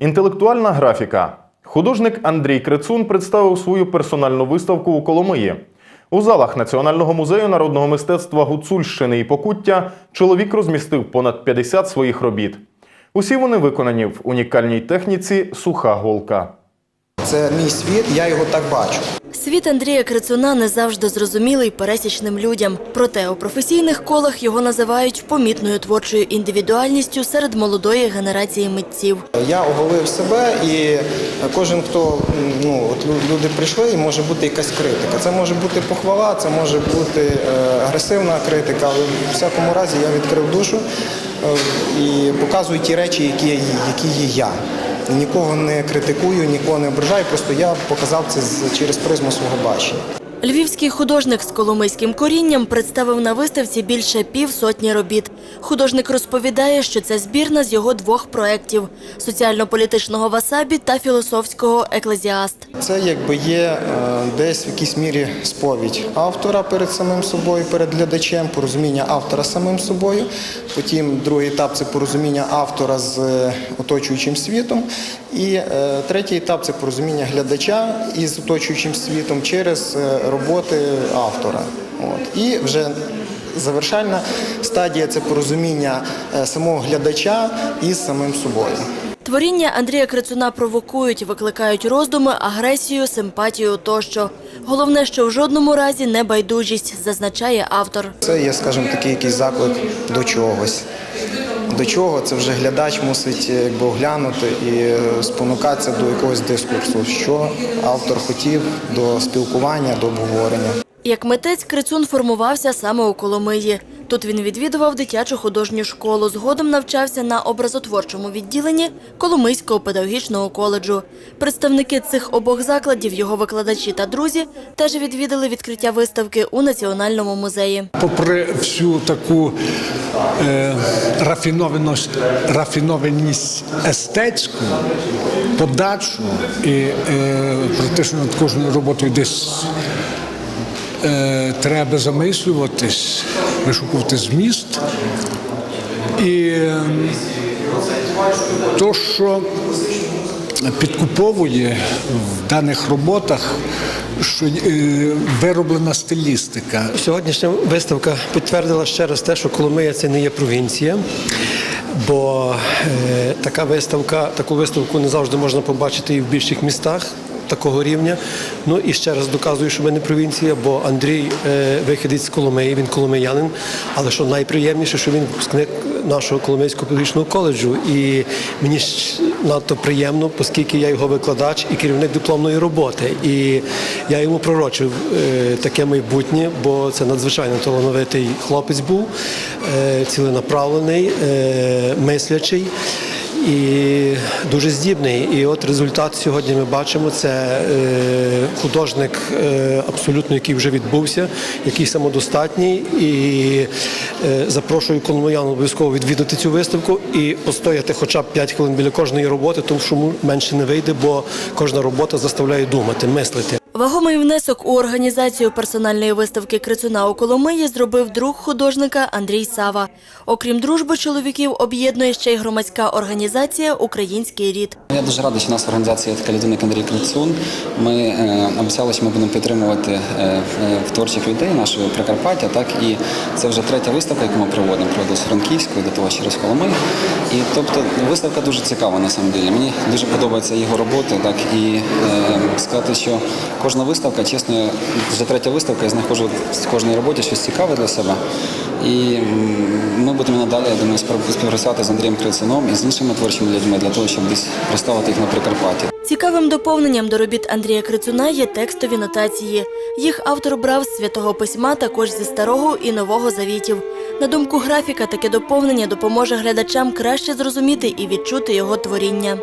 Інтелектуальна графіка. Художник Андрій Крицун представив свою персональну виставку у Коломиї. У залах Національного музею народного мистецтва Гуцульщини і Покуття чоловік розмістив понад 50 своїх робіт. Усі вони виконані в унікальній техніці суха голка. Це мій світ, я його так бачу. Світ Андрія Крицуна не завжди зрозумілий пересічним людям. Проте у професійних колах його називають помітною творчою індивідуальністю серед молодої генерації митців. Я оголив себе, і кожен, хто ну от лю- люди прийшли, і може бути якась критика. Це може бути похвала, це може бути е, агресивна критика, але в всякому разі я відкрив душу е, і показую ті речі, які, є- які є я. Нікого не критикую, нікого не ображаю, просто я показав це через призму свого бачення. Львівський художник з коломийським корінням представив на виставці більше півсотні робіт. Художник розповідає, що це збірна з його двох проєктів – соціально-політичного васабі та філософського еклезіаст. Це якби є е, десь в якійсь мірі сповідь автора перед самим собою, перед глядачем, порозуміння автора самим собою. Потім другий етап це порозуміння автора з е, оточуючим світом. І е, третій етап це порозуміння глядача із оточуючим світом через роботи автора. От. І вже завершальна стадія це порозуміння е, самого глядача із самим собою. Творіння Андрія Крицуна провокують, викликають роздуми, агресію, симпатію тощо. Головне, що в жодному разі не байдужість, зазначає автор. Це є, скажімо, такий якийсь заклик до чогось. До чого це вже глядач мусить е, якби оглянути і е, спонукатися до якогось дискурсу, що автор хотів до спілкування, до обговорення. Як митець Крицун формувався саме у Коломиї. Тут він відвідував дитячу художню школу. Згодом навчався на образотворчому відділенні Коломийського педагогічного коледжу. Представники цих обох закладів, його викладачі та друзі, теж відвідали відкриття виставки у Національному музеї. попри всю таку е, рафінованість, рафінованість естетську, подачу і е, що над кожною роботою десь е, треба замислюватись, вишукувати зміст. І е, то, що підкуповує в даних роботах, що е, вироблена стилістика, Сьогоднішня виставка підтвердила ще раз те, що Коломия це не є провінція. Бо е, така виставка, таку виставку не завжди можна побачити і в більших містах такого рівня. Ну і ще раз доказую, що ми не провінція, бо Андрій е, виходить з Коломиї, він коломиянин. Але що найприємніше, що він випускник нашого Коломийського педагогічного коледжу. І мені надто приємно, оскільки я його викладач і керівник дипломної роботи. І я йому пророчив е, таке майбутнє, бо це надзвичайно талановитий хлопець був, е, ціленаправлений, мислячий. І дуже здібний. І от результат сьогодні ми бачимо. Це е, художник е, абсолютно, який вже відбувся, який самодостатній. І е, запрошую коломиян обов'язково відвідати цю виставку і постояти хоча б 5 хвилин біля кожної роботи, тому що менше не вийде, бо кожна робота заставляє думати, мислити. Вагомий внесок у організацію персональної виставки Крицуна у Коломиї зробив друг художника Андрій Сава. Окрім дружби чоловіків, об'єднує ще й громадська організація Український рід. Я дуже радий, що у нас в організації така людина, як Андрій Крицун. Ми е, обіцяли, що ми будемо підтримувати е, е, творчих людей нашого Прикарпаття. Так і це вже третя виставка, яку ми проводимо. Проводили з Франківської, до того через Коломий. І тобто виставка дуже цікава на самом деле. Мені дуже подобаються його роботи. Так і е, сказати, що кожна виставка, чесно, вже третя виставка, я знаходжу в кожній роботі щось цікаве для себе. І ми будемо надалі, я думаю, спів- співпрацювати з Андрієм Крицуном і з іншими творчими людьми для того, щоб десь представити їх на Прикарпатті. Цікавим доповненням до робіт Андрія Крицуна є текстові нотації. Їх автор брав з святого письма, також зі старого і нового завітів. На думку графіка, таке доповнення допоможе глядачам краще зрозуміти і відчути його творіння.